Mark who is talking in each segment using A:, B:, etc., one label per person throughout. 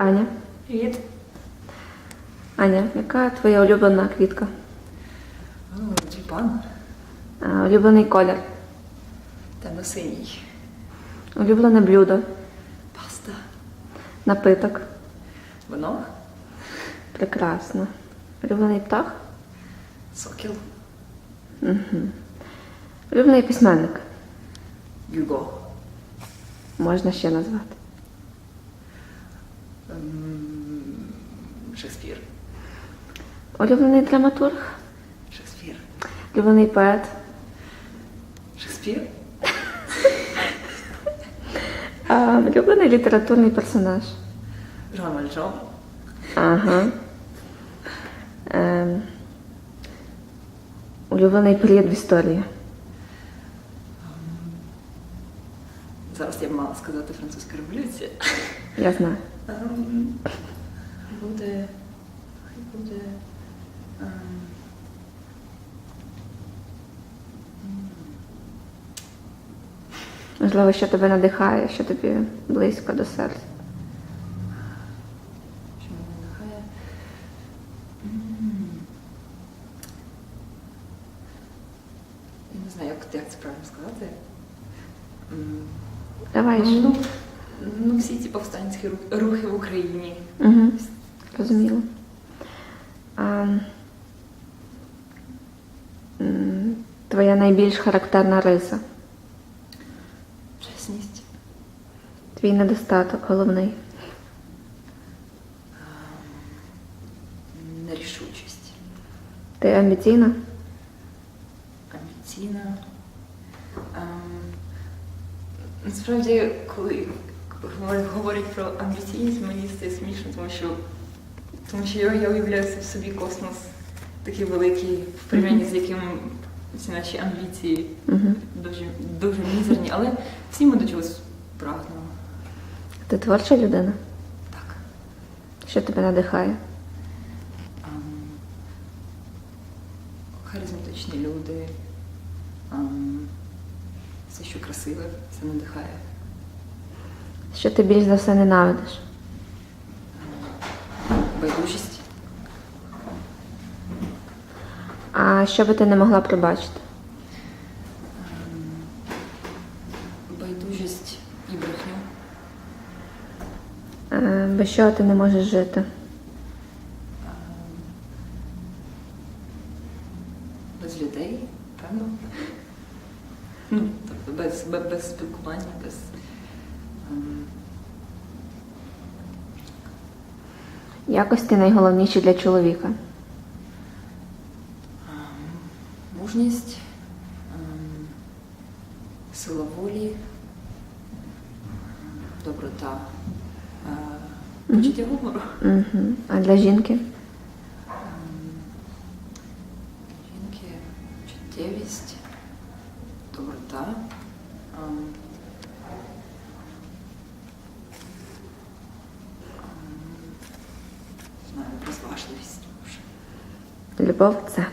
A: Аня.
B: Привіт.
A: Аня, яка твоя улюблена квітка?
B: Ну, тюльпан.
A: Улюблений колір,
B: Темно-синій.
A: улюблене блюдо,
B: Паста.
A: напиток.
B: Вино.
A: Прекрасно. Улюблений птах?
B: Сокіл.
A: Улюблений письменник.
B: Гюго.
A: Можна ще назвати.
B: Шекспір.
A: Улюблений драматург,
B: Шекспір.
A: улюблений поет,
B: Шекспір.
A: а, улюблений літературний персонаж.
B: Жан Вальжон.
A: Ага. Ем, улюблений період в історії.
B: Зараз я б мала сказати французька революція.
A: Я знаю.
B: Ем, Буде. Хай буде. ем,
A: Можливо, що тебе надихає, що тобі близько до серця.
B: Що мене надихає? М. Я не знаю, як, як це правильно сказати. М,
A: Давай.
B: Ну,
A: ж.
B: ну, ну, всі ці повстанські ру- рухи в Україні.
A: Угу. Розуміло. А, твоя найбільш характерна риса.
B: Чесність.
A: Твій недостаток головний.
B: Нерішучість.
A: Ти амбіційна?
B: Амбіційна. Насправді, коли говорять про амбіційність, мені стає смішно, тому що, тому що я, я уявляю в собі космос такий великий, в порівнянні з яким всі наші амбіції дуже, дуже мізерні, але всі ми до чогось прагнемо.
A: Ти творча людина?
B: Так.
A: Що тебе надихає?
B: Ем, Харизматичні люди. Все, що красиве, все надихає.
A: Що ти більш за все ненавидиш?
B: Байдужість.
A: А що би ти не могла пробачити?
B: ем, Байдужість і брехню.
A: Е, Без чого ти не можеш жити?
B: Ем, Без людей, певно. Ну, тобто без, без, без спілкування, без.
A: Якості найголовніші для чоловіка.
B: ем, Мужність, ем, сила волі, доброта, е, почуття гумору.
A: А для? Жінки,
B: чуттєвість, доброта. ем, ем, не знаю, розважливість. може.
A: Любов це.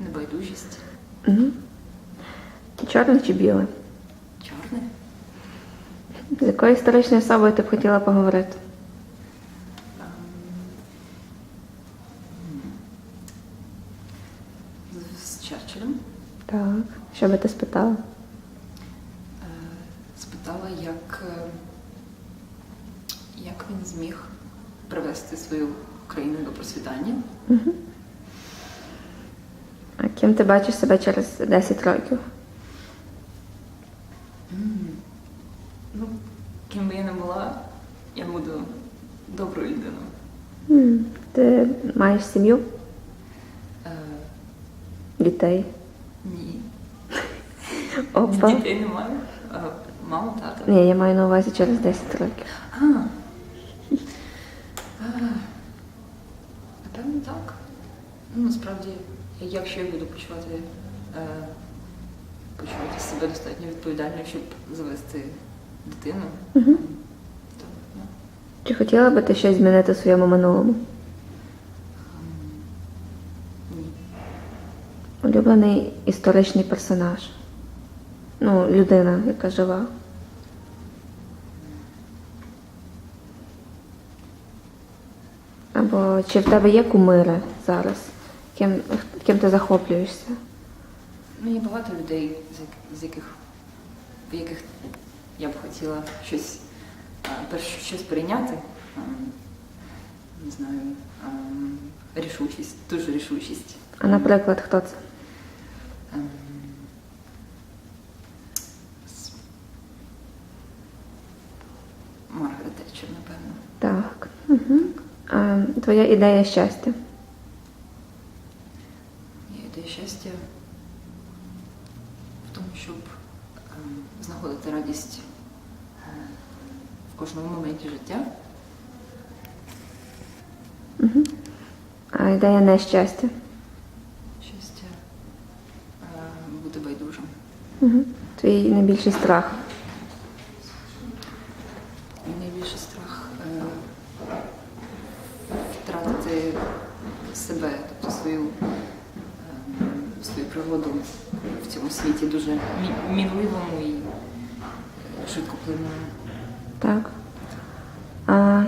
B: Небайдужість,
A: Угу. Ти чорне чи біле?
B: чорне.
A: З якою історичною особою ти б хотіла поговорити?
B: Ем, З, з Черчиллем
A: Так. Що би ти спитала?
B: е, спитала, як, е, як він зміг привести свою країну до процвітання.
A: Угу. А ким ти бачиш себе через 10 років?
B: Ну, ким би я не була, я буду доброю людиною.
A: Ти маєш сім'ю,
B: Е,
A: дітей.
B: ні,
A: Опа.
B: дітей немає. Е, мама, тата.
A: Ні, я маю на увазі через 10 років.
B: А. А. Напевно, так. Ну, насправді, якщо я буду почувати, е, почувати себе достатньо відповідально, щоб завести дитину,
A: Угу.
B: то ну,
A: Чи хотіла би ти щось змінити в своєму минулому?
B: ем, Ні.
A: Улюблений історичний персонаж. Ну, людина, яка жила. Або чи в тебе є кумири зараз? Ким, ким ти захоплюєшся?
B: Ну, є багато людей, з, з яких, в яких я б хотіла щось, щось прийняти. Не знаю, рішучість, дуже рішучість.
A: А наприклад, хто це?
B: Ем, с- Маргарет Тетчер, напевно.
A: Так. Угу. А, твоя ідея щастя.
B: Є ідея щастя в тому, щоб ем, знаходити радість е, в кожному моменті життя.
A: Угу. А ідея нещастя.
B: Щастя е, бути байдужим.
A: Угу. Твій найбільший страх.
B: Мій найбільший страх е, втратити себе, тобто свою, е, свою природу в цьому світі дуже мі- мінливому і е, швидкоплинному.
A: Так. А,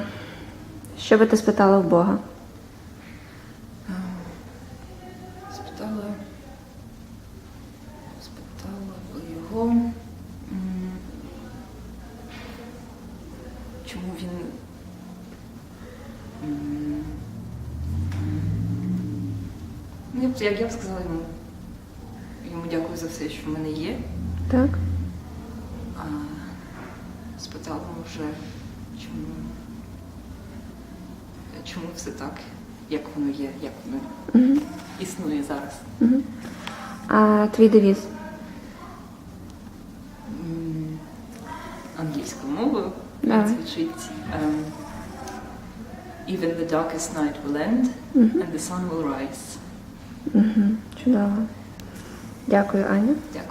A: що би ти спитала в Бога?
B: Е, Спитала, спитала би його, чому він м, ну, як я б сказала йому, йому дякую за все, що в мене є.
A: Так?
B: А спитала може, чому, чому все так, як воно є, як воно
A: Угу.
B: існує зараз.
A: Угу. А твій девіз?
B: Англійською мовою
A: Давай.
B: звучить ем, Even the darkest night will end
A: Угу.
B: and the sun will rise.
A: Угу. Чудово. Дякую, Аня.
B: Дякую.